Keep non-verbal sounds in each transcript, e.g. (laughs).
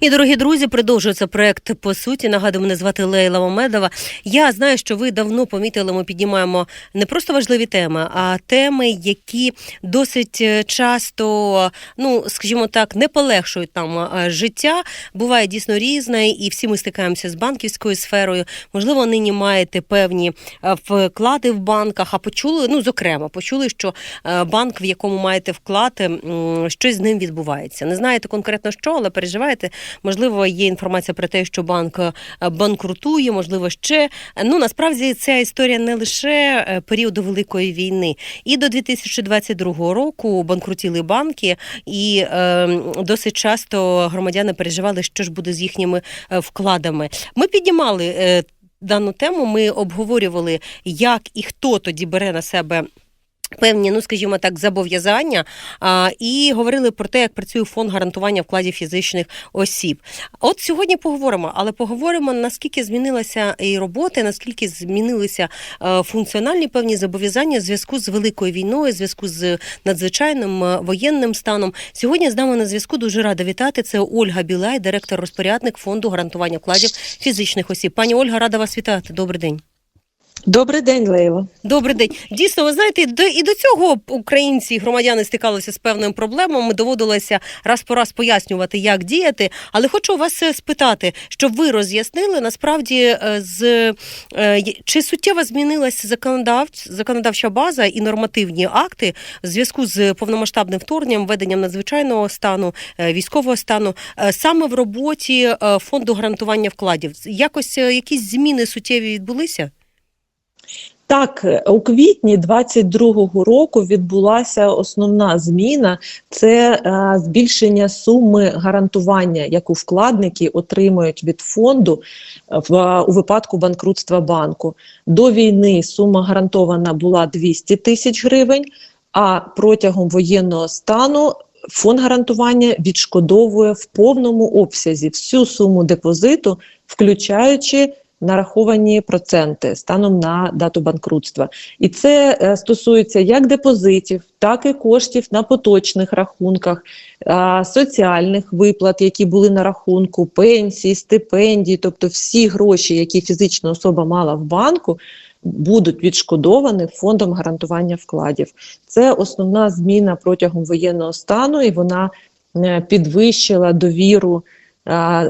І дорогі друзі, продовжується проект по суті. Нагадую, мене звати Лейла Мамедова. Я знаю, що ви давно помітили. Ми піднімаємо не просто важливі теми, а теми, які досить е, часто, ну скажімо так, не полегшують нам е, життя. Буває дійсно різне, і всі ми стикаємося з банківською сферою. Можливо, нині маєте певні е, вклади в банках. А почули, ну зокрема, почули, що банк, в якому маєте вклад, м, щось з ним відбувається. Не знаєте конкретно що, але переживаєте. Можливо, є інформація про те, що банк е, банкрутує, можливо, ще. Ну насправді ця історія не лише е, періоду великої війни, і до 2022 року банкрутіли банки, і е, досить часто громадяни переживали, що ж буде з їхніми е, вкладами. Ми піднімали. Дану тему ми обговорювали, як і хто тоді бере на себе Певні, ну скажімо так, зобов'язання а, і говорили про те, як працює фонд гарантування вкладів фізичних осіб. От сьогодні поговоримо, але поговоримо наскільки змінилася і робота, наскільки змінилися е, функціональні певні зобов'язання в зв'язку з великою війною, в зв'язку з надзвичайним е, воєнним станом. Сьогодні з нами на зв'язку дуже рада вітати. Це Ольга Білай, директор розпорядник фонду гарантування вкладів фізичних осіб. Пані Ольга, рада вас вітати. Добрий день. Добрий день, Лейла. Добрий день. Дійсно, ви знаєте, до і до цього українці і громадяни стикалися з певними проблемами. Доводилося раз по раз пояснювати, як діяти. Але хочу вас е, спитати, щоб ви роз'яснили насправді е, з е, чи суттєво змінилася законодавч, законодавча база і нормативні акти в зв'язку з повномасштабним вторгненням, введенням надзвичайного стану, військового стану, саме в роботі фонду гарантування вкладів. Якось якісь зміни суттєві відбулися? Так, у квітні 22-го року відбулася основна зміна це е, збільшення суми гарантування, яку вкладники отримують від фонду в у випадку банкрутства банку. До війни сума гарантована була 200 тисяч гривень, а протягом воєнного стану фонд гарантування відшкодовує в повному обсязі всю суму депозиту, включаючи нараховані проценти станом на дату банкрутства. І це е, стосується як депозитів, так і коштів на поточних рахунках, соціальних виплат, які були на рахунку, пенсії, стипендії, тобто всі гроші, які фізична особа мала в банку. Будуть відшкодовані фондом гарантування вкладів. Це основна зміна протягом воєнного стану, і вона е, підвищила довіру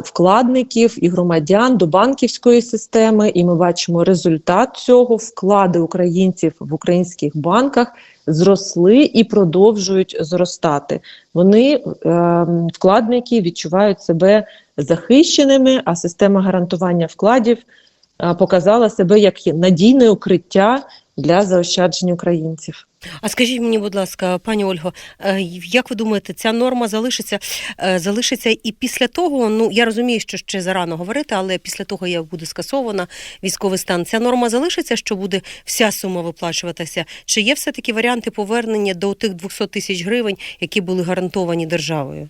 вкладників і громадян до банківської системи. І ми бачимо результат цього. Вклади українців в українських банках зросли і продовжують зростати. Вони е, вкладники відчувають себе захищеними, а система гарантування вкладів е, показала себе як надійне укриття для заощаджень українців. А скажіть мені, будь ласка, пані Ольго, е, як ви думаєте, ця норма залишиться е, залишиться і після того? Ну я розумію, що ще зарано говорити, але після того як буде скасована військовий стан, ця норма залишиться, що буде вся сума виплачуватися? Чи є все таки варіанти повернення до тих 200 тисяч гривень, які були гарантовані державою?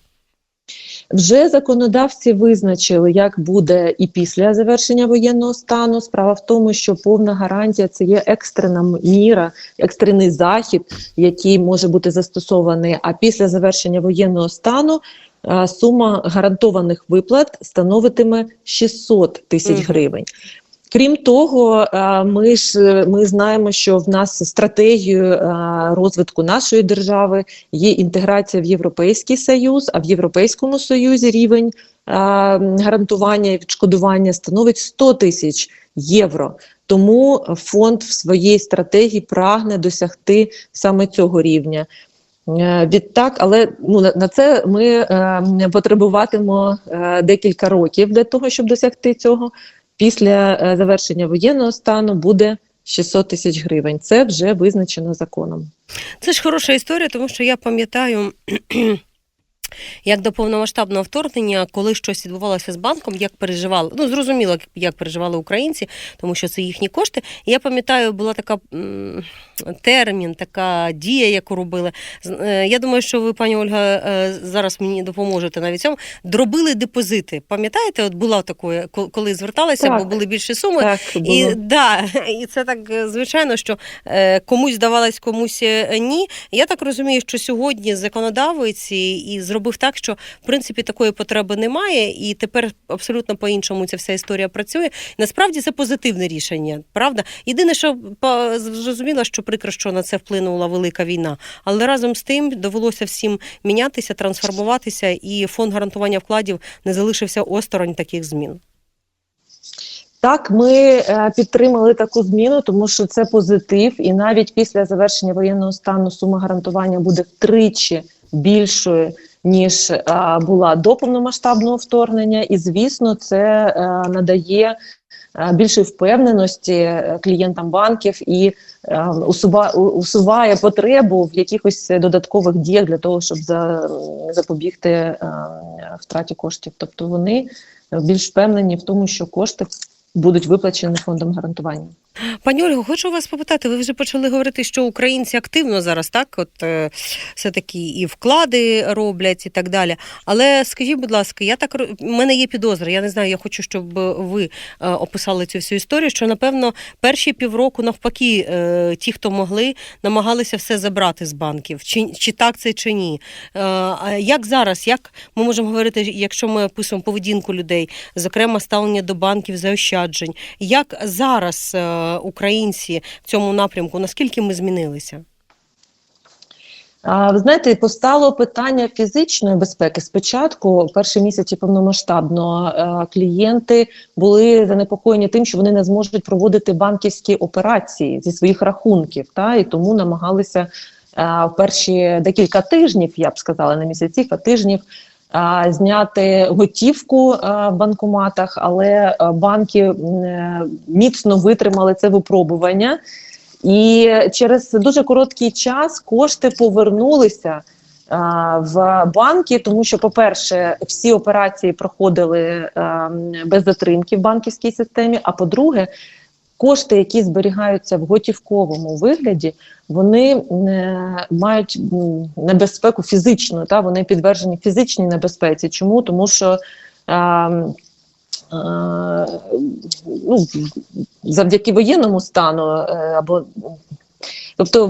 Вже законодавці визначили, як буде і після завершення воєнного стану. Справа в тому, що повна гарантія це є екстрена міра, екстрений захід, який може бути застосований. А після завершення воєнного стану сума гарантованих виплат становитиме 600 тисяч гривень. Крім того, е, ми ж ми знаємо, що в нас стратегією е, розвитку нашої держави є інтеграція в Європейський Союз, а в Європейському Союзі рівень е, гарантування і відшкодування становить 100 тисяч євро. Тому фонд в своїй стратегії прагне досягти саме цього рівня. Відтак, але ну на це ми е, потребуватимо е, декілька років для того, щоб досягти цього після е, завершення воєнного стану буде 600 тисяч гривень. Це вже визначено законом. Це ж хороша історія, тому що я пам'ятаю. Як до повномасштабного вторгнення, коли щось відбувалося з банком, як переживали, ну зрозуміло, як переживали українці, тому що це їхні кошти. Я пам'ятаю, була така м, термін, така дія, яку робили. Е, Я думаю, що ви, пані Ольга, е, зараз мені допоможете навіть цьому. Дробили депозити. Пам'ятаєте, от була такою, коли зверталися, Так. бо були більші суми. Так, І да, і це так е, звичайно, що комусь здавалось, комусь ні. Я так розумію, що сьогодні законодавець і і зробили зробив так, що в принципі такої потреби немає, і тепер абсолютно по-іншому ця вся історія працює. Насправді це позитивне рішення, правда? Єдине, що зрозуміло, що прикро, що на це вплинула велика війна, але разом з тим довелося всім мінятися, трансформуватися, і фонд гарантування вкладів не залишився осторонь таких змін. Так, ми е, підтримали таку зміну, тому що це позитив, і навіть після завершення воєнного стану сума гарантування буде втричі більшою ніж е, була до повномасштабного вторгнення. І звісно, це е, надає е, більшої впевненості клієнтам банків і усуває потребу в якихось додаткових діях для того, щоб запобігти втраті коштів. Тобто вони більш впевнені в тому, що кошти будуть виплачені фондом гарантування. Пані Ольго, хочу вас попитати. Ви вже почали говорити, що українці активно зараз так, от е, все таки і вклади роблять, і так далі. Але скажіть, будь ласка, я так в мене є підозра. Я не знаю, я хочу, щоб ви е, описали цю всю історію. Що напевно перші півроку навпаки, е, ті, хто могли, намагалися все забрати з банків. Чи, чи так це чи ні? Е, як зараз? Як ми можемо говорити, якщо ми описуємо поведінку людей, зокрема ставлення до банків заощаджень? Як зараз е, українці в цьому напрямку? Наскільки ми змінилися? Ви знаєте, постало питання фізичної безпеки. Спочатку, перші місяці повномасштабно, клієнти були занепокоєні тим, що вони не зможуть проводити банківські операції зі своїх рахунків, та і тому намагалися в перші декілька тижнів, я б сказала, не місяців, а тижнів. Зняти готівку в банкоматах, але е, банки е, міцно витримали це випробування, і через дуже короткий час кошти повернулися в банки, тому що, по-перше, всі операції проходили без затримки в банківській системі. А по-друге, кошти, які зберігаються в готівковому вигляді, вони е, мають небезпеку фізичну, та вони підтверджені фізичній небезпеці. Чому? Тому що а, а, ну, завдяки воєнному стану е, або Тобто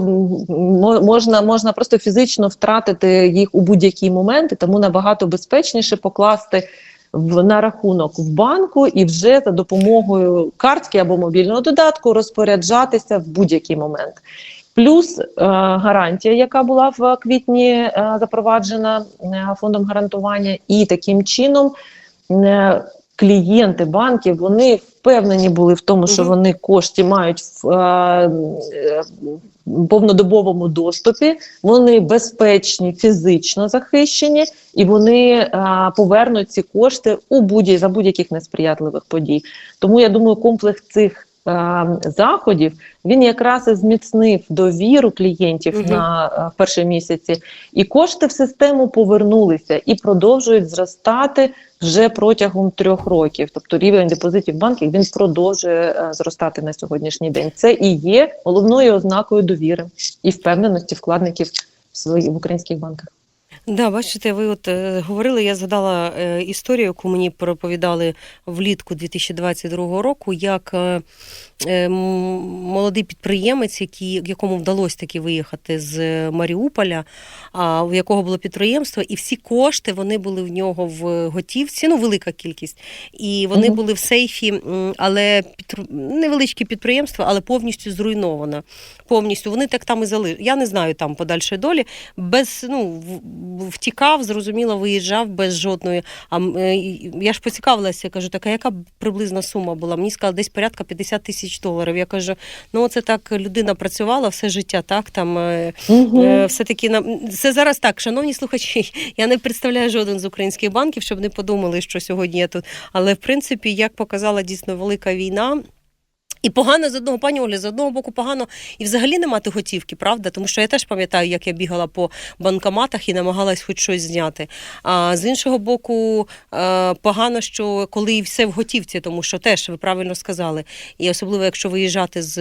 можна, можна просто фізично втратити їх у будь-який момент, тому набагато безпечніше покласти в на рахунок в банку і вже за допомогою картки або мобільного додатку розпоряджатися в будь-який момент. Плюс е, гарантія, яка була в квітні е, запроваджена е, фондом гарантування, і таким чином е, клієнти банків вони впевнені були в тому, що вони кошти мають в е, повнодобовому доступі, вони безпечні, фізично захищені, і вони а, повернуть ці кошти у будь за будь-яких несприятливих подій. Тому я думаю, комплекс цих заходів він якраз і зміцнив довіру клієнтів Мгм. на е, перші місяці, і кошти в систему повернулися і продовжують зростати вже протягом трьох років. Тобто рівень депозитів банків він продовжує е, зростати на сьогоднішній день. Це і є головною ознакою довіри і впевненості вкладників в свої в українських банках. Да, бачите, ви от е, говорили, я згадала е, історію, яку мені проповідали влітку 2022 року, як е, е, молодий підприємець, який, якому вдалося таки виїхати з Маріуполя, а у якого було підприємство, і всі кошти вони були в нього в готівці, ну велика кількість, і вони Мгм. були в сейфі, але під, невеличке підприємство, але повністю зруйновано. Повністю вони так там і залишили. Я не знаю там подальшої долі. Без ну в- втікав, зрозуміло, виїжджав без жодної. А е, я ж поцікавилася, я кажу, така яка приблизна сума була? Мені сказали, десь порядка 50 тисяч доларів. Я кажу, ну це так людина працювала все життя, так там. е, Е, Все-таки нам це зараз так, шановні слухачі. (laughs) Я не представляю жоден з українських банків, щоб не подумали, що сьогодні я тут. Але в принципі, як показала дійсно велика війна. І погано з одного пані Олі, з одного боку погано і взагалі не мати готівки, правда? Тому що я теж пам'ятаю, як я бігала по банкоматах і намагалась хоч щось зняти. А з іншого боку, е, погано, що коли все в готівці, тому що теж ви правильно сказали. І особливо, якщо виїжджати з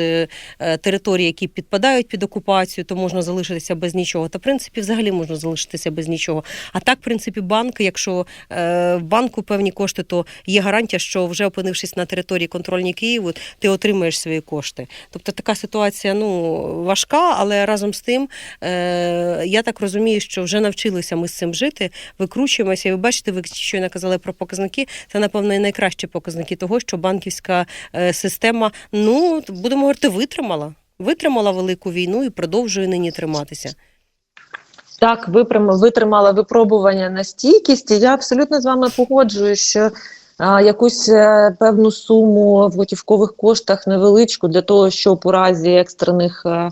е, територій, які підпадають під окупацію, то можна залишитися без нічого. Та в принципі, взагалі можна залишитися без нічого. А так, в принципі, банк, якщо е, в банку певні кошти, то є гарантія, що вже опинившись на території контрольній Києву, ти отримаєш отримуєш свої кошти. Тобто така ситуація ну важка, але разом з тим е, я так розумію, що вже навчилися ми з цим жити, викручуємося. І ви бачите, ви щойно казали про показники. Це напевно і найкращі показники того, що банківська е, система, ну будемо говорити, витримала. Витримала велику війну і продовжує нині триматися. Так, витримала випробування на стійкість. І я абсолютно з вами погоджуюсь, що якусь е, певну суму в готівкових коштах невеличку для того, щоб у разі екстрених е,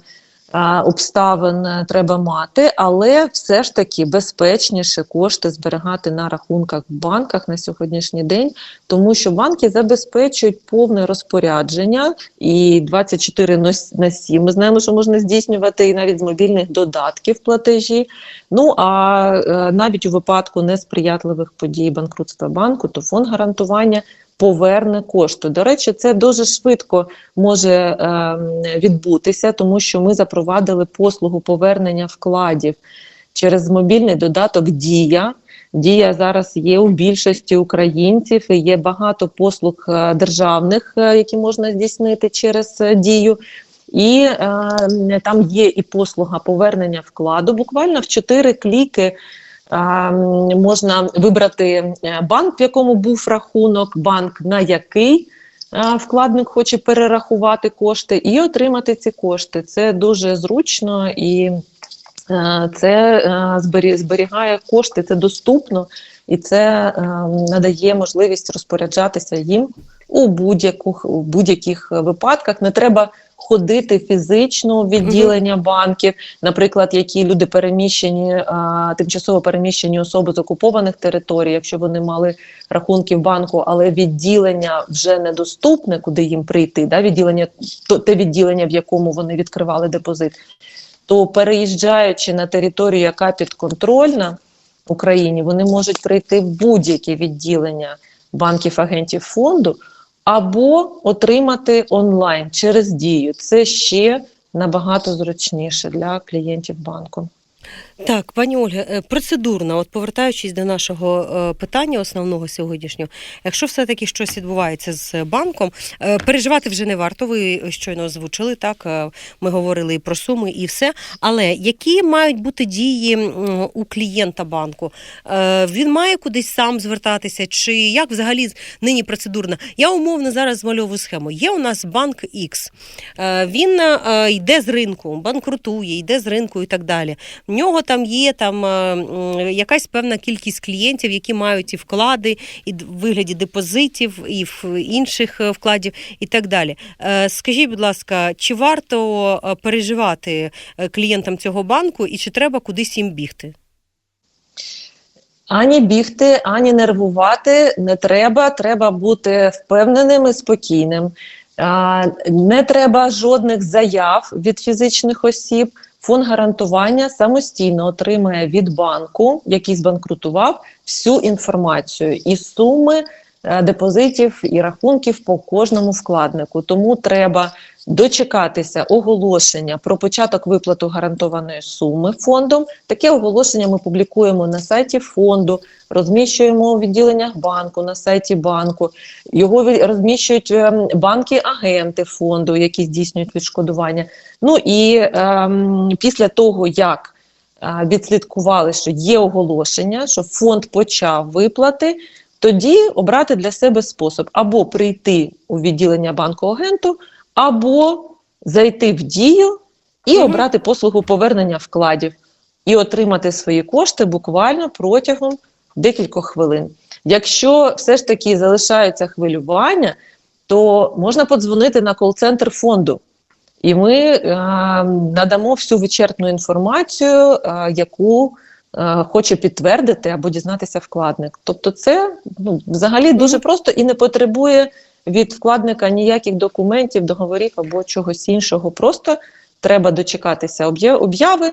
обставин е, треба мати, але все ж таки безпечніше кошти зберігати на рахунках в банках на сьогоднішній день, тому що банки забезпечують повне розпорядження і 24 на с- на 7 Ми знаємо, що можна здійснювати і навіть з мобільних додатків платежі. Ну а е, навіть у випадку несприятливих подій банкрутства банку, то фонд гарантування поверне кошти. До речі, це дуже швидко може е, відбутися, тому що ми запровадили послугу повернення вкладів через мобільний додаток Дія. Дія зараз є у більшості українців. Є багато послуг е, державних, е, які можна здійснити через е, дію. І е, там є і послуга повернення вкладу. Буквально в 4 кліки можна вибрати е, банк, в якому був рахунок, банк, на який вкладник хоче перерахувати кошти, і отримати ці кошти. Це дуже зручно і е, це е, зберігає кошти, це доступно і це надає можливість розпоряджатися їм у будь-яких випадках. Не треба ходити фізично в відділення банків, наприклад, які люди переміщені, а, тимчасово переміщені особи з окупованих територій, якщо вони мали рахунки в банку, але відділення вже недоступне, куди їм прийти, да, відділення, то, те відділення, в якому вони відкривали депозит, то переїжджаючи на територію, яка підконтрольна Україні, вони можуть прийти в будь-яке відділення банків агентів фонду або отримати онлайн через дію. Це ще набагато зручніше для клієнтів банку. Так, пані Ольга, е, процедурно, от повертаючись до нашого е, питання основного сьогоднішнього, якщо все-таки щось відбувається з банком, е, переживати вже не варто. Ви щойно озвучили так. Ми говорили і про суми, і все. Але які мають бути дії у клієнта банку? Він має кудись сам звертатися, чи як взагалі нині процедурно? Я умовно зараз змальовую схему. Є у нас банк X. Він йде з ринку, банкрутує, йде з ринку і так далі. В нього там є там е, якась певна кількість клієнтів, які мають і вклади, і в вигляді депозитів, і в інших е, вкладів, і так далі. Е, Скажіть, будь ласка, чи варто переживати клієнтам цього банку, і чи треба кудись їм бігти? Ані бігти, ані нервувати не треба. Треба бути впевненим і спокійним. Не треба жодних заяв від фізичних осіб. Фонд гарантування самостійно отримає від банку, який збанкрутував, всю інформацію і суми е, депозитів і рахунків по кожному вкладнику. Тому треба дочекатися оголошення про початок виплату гарантованої суми фондом. Таке оголошення ми публікуємо на сайті фонду, розміщуємо у відділеннях банку, на сайті банку. Його розміщують ем, банки-агенти фонду, які здійснюють відшкодування. Ну і ем, після того, як е, відслідкували, що є оголошення, що фонд почав виплати, тоді обрати для себе спосіб або прийти у відділення банку-агенту, або зайти в дію і обрати послугу повернення вкладів і отримати свої кошти буквально протягом декількох хвилин. Якщо все ж таки залишаються хвилювання, то можна подзвонити на кол-центр фонду, і ми е, надамо всю вичерпну інформацію, е, яку е, хоче підтвердити або дізнатися вкладник. Тобто, це ну, взагалі дуже просто і не потребує від вкладника ніяких документів, договорів або чогось іншого. Просто треба дочекатися об'я- обяви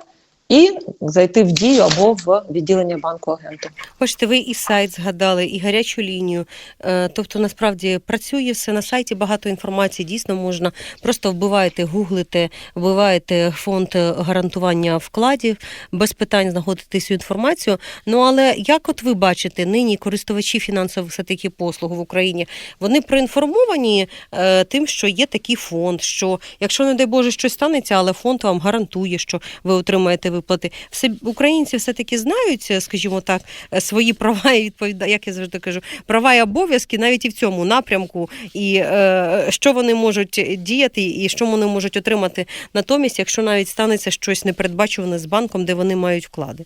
і зайти в дію або в відділення банку агенту. Бачите, ви і сайт згадали, і гарячу лінію. Е, Тобто, насправді працює все на сайті. Багато інформації дійсно можна. Просто вбиваєте, гуглите, вбиваєте фонд гарантування вкладів, без питань знаходите цю інформацію. Ну але як от ви бачите, нині користувачі фінансових все послуг в Україні вони проінформовані е, тим, що є такий фонд, що якщо не дай Боже щось станеться, але фонд вам гарантує, що ви отримаєте виплати. Все українці все таки знають, е, скажімо так, е, свої права і відповіда, як я завжди кажу, права і обов'язки навіть і в цьому напрямку, і е, що вони можуть діяти, і що вони можуть отримати натомість, якщо навіть станеться щось непередбачуване з банком, де вони мають вклади.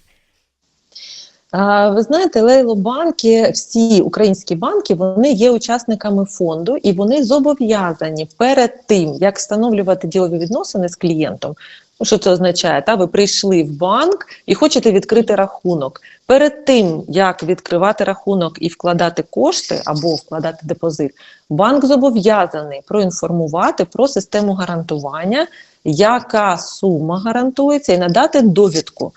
Ви знаєте, лейло-банки, всі українські банки, вони є учасниками фонду, і вони зобов'язані перед тим, як встановлювати ділові відносини з клієнтом. Ну, що це означає? Та ви прийшли в банк і хочете відкрити рахунок. Перед тим як відкривати рахунок і вкладати кошти або вкладати депозит, банк зобов'язаний проінформувати про систему гарантування, яка сума гарантується, і надати довідку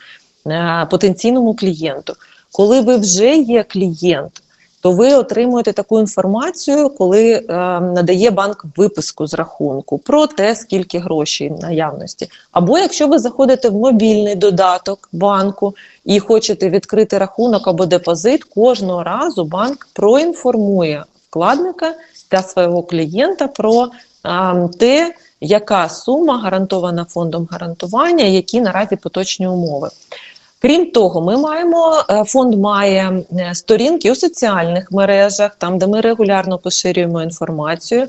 е, потенційному клієнту. Коли ви вже є клієнт, то ви отримуєте таку інформацію, коли е, надає банк виписку з рахунку про те, скільки грошей наявності. Або якщо ви заходите в мобільний додаток банку і хочете відкрити рахунок або депозит, кожного разу банк проінформує вкладника та свого клієнта про е, те, яка сума гарантована фондом гарантування, які наразі поточні умови. Крім того, ми маємо е, фонд має е, сторінки у соціальних мережах, там де ми регулярно поширюємо інформацію.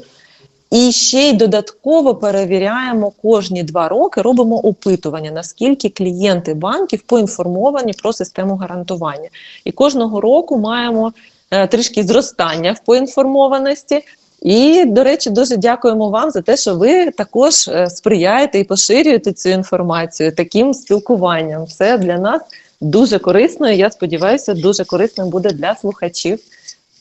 І ще й додатково перевіряємо кожні два роки, робимо опитування, наскільки клієнти банків поінформовані про систему гарантування. І кожного року маємо е, трішки зростання в поінформованості. І, до речі, дуже дякуємо вам за те, що ви також е, сприяєте і поширюєте цю інформацію таким спілкуванням. Це для нас дуже корисно. і Я сподіваюся, дуже корисним буде для слухачів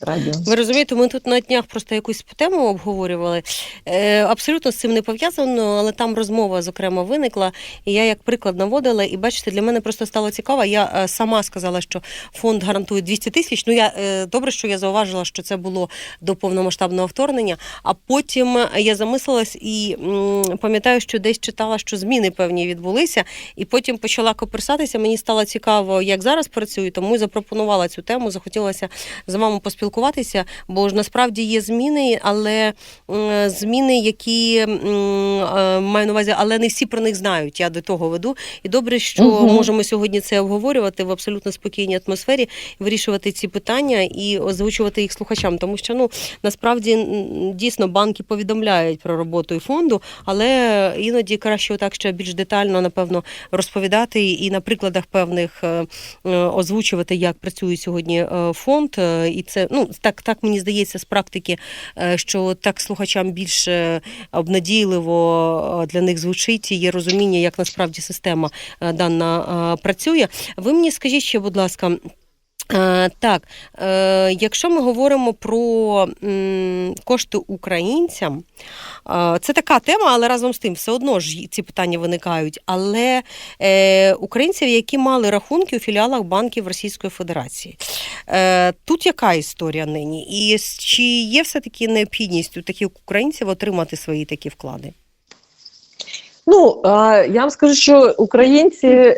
радіо. Ви розумієте, ми тут на днях просто якусь тему обговорювали. Е, абсолютно з цим не пов'язано, але там розмова, зокрема, виникла. І я як приклад наводила, і бачите, для мене просто стало цікаво. Я е, сама сказала, що фонд гарантує 200 тисяч. Ну я е, добре, що я зауважила, що це було до повномасштабного вторгнення. А потім я замислилась і м, пам'ятаю, що десь читала, що зміни певні відбулися, і потім почала коперсатися. Мені стало цікаво, як зараз працюю, тому і запропонувала цю тему. Захотілося з вами поспілкуватися спілкуватися, бо ж насправді є зміни, але зміни, які е, маю на увазі, але не всі про них знають. Я до того веду. І добре, що Мгм. можемо сьогодні це обговорювати в абсолютно спокійній атмосфері, вирішувати ці питання і озвучувати їх слухачам, тому що ну насправді дійсно банки повідомляють про роботу і фонду, але іноді краще отак ще більш детально, напевно, розповідати і на прикладах певних е, е, озвучувати, як працює сьогодні фонд. І це ну так, так мені здається з практики, е, що так слухачам більш е, обнадійливо е, для них звучить. і Є розуміння, як насправді система дана працює. Ви мені скажіть ще, будь ласка. Е, Так, е, якщо ми говоримо про кошти українцям, е, це така тема, але разом з тим все одно ж ці питання виникають. Але українців, які мали рахунки у філіалах банків Російської Федерації, тут яка історія нині? І чи є все-таки необхідність у таких українців отримати свої такі вклади? Ну я вам скажу, що українці,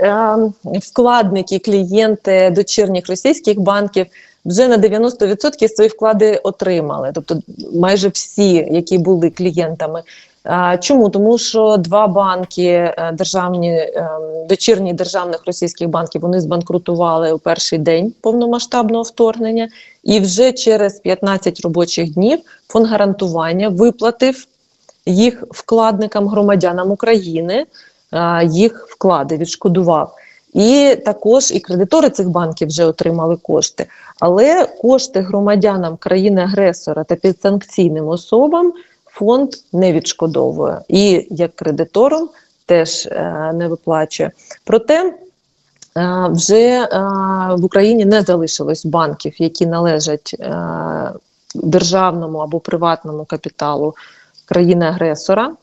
вкладники, клієнти дочірніх російських банків вже на 90% свої вклади отримали, тобто майже всі, які були клієнтами. Чому? Тому що два банки е, державні, е, дочірні державних російських банків, вони збанкрутували у перший день повномасштабного вторгнення, і вже через 15 робочих днів фонд гарантування виплатив їх вкладникам, громадянам України, їх вклади відшкодував. І також і кредитори цих банків вже отримали кошти. Але кошти громадянам країни-агресора та підсанкційним особам фонд не відшкодовує. І як кредиторам теж е, не виплачує. Проте е, вже е, в Україні не залишилось банків, які належать державному або приватному капіталу країни-агресора.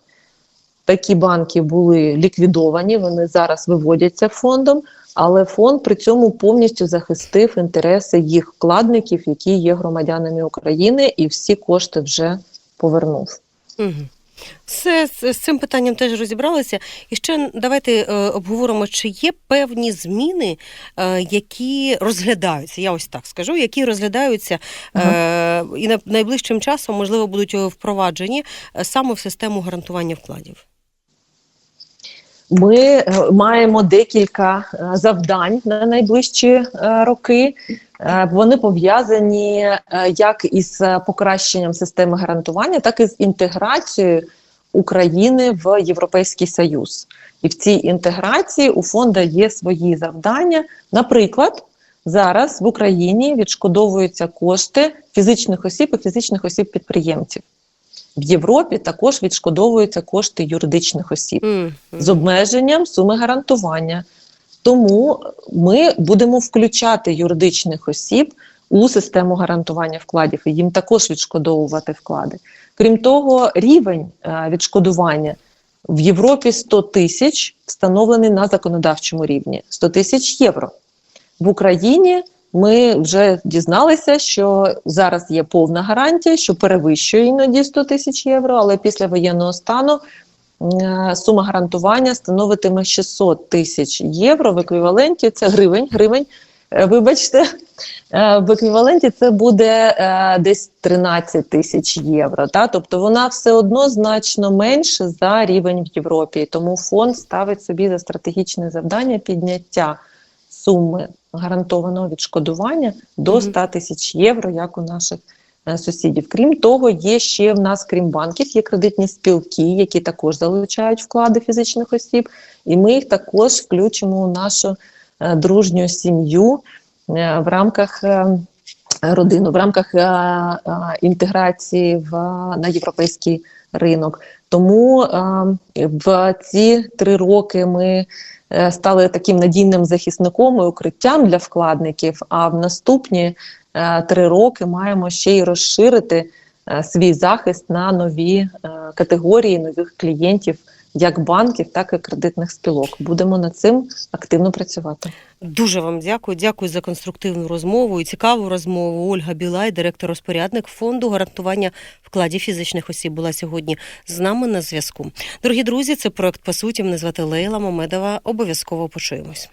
такі банки були ліквідовані, вони зараз виводяться фондом, але фонд при цьому повністю захистив інтереси їх вкладників, які є громадянами України, і всі кошти вже повернув. Угу. Все з, з цим питанням теж розібралися. І ще давайте е, обговоримо, чи є певні зміни, е, які розглядаються. Я ось так скажу, які розглядаються е, і на найближчим часом можливо будуть е, впроваджені е, саме в систему гарантування вкладів. Ми е, маємо декілька е, завдань на найближчі е, роки. Вони пов'язані як із покращенням системи гарантування, так і з інтеграцією України в Європейський Союз. І в цій інтеграції у фонду є свої завдання. Наприклад, зараз в Україні відшкодовуються кошти фізичних осіб і фізичних осіб підприємців. В Європі також відшкодовуються кошти юридичних осіб Мгм. з обмеженням суми гарантування. Тому ми будемо включати юридичних осіб у систему гарантування вкладів і їм також відшкодовувати вклади. Крім того, рівень е, відшкодування в Європі 100 тисяч встановлений на законодавчому рівні 100 тисяч євро. В Україні ми вже дізналися, що зараз є повна гарантія, що перевищує іноді 100 тисяч євро, але після воєнного стану е, сума гарантування становитиме 600 тисяч євро в еквіваленті. Це гривень, гривень. е, Вибачте, Е, в еквіваленті це буде десь 13 тисяч євро. Та? Тобто вона все одно значно менше за рівень в Європі. Тому фонд ставить собі за стратегічне завдання підняття суми гарантованого відшкодування до 100 тисяч євро, як у наших е, сусідів. Крім того, є ще в нас, крім банків, є кредитні спілки, які також залучають вклади фізичних осіб, і ми їх також включимо у нашу е, дружню сім'ю е, в рамках. Е, Родину в рамках е, е, інтеграції в на європейський ринок. Тому е, в ці три роки ми е, стали таким надійним захисником і укриттям для вкладників. А в наступні е, три роки маємо ще й розширити е, свій захист на нові е, категорії нових клієнтів, як банків, так і кредитних спілок. Будемо над цим активно працювати. Дуже вам дякую. Дякую за конструктивну розмову і цікаву розмову. Ольга Білай, директор-розпорядник фонду гарантування вкладів фізичних осіб, була сьогодні з нами на зв'язку. Дорогі друзі, це проект по суті. Мене звати Лейла Мамедова. Обов'язково почуємось.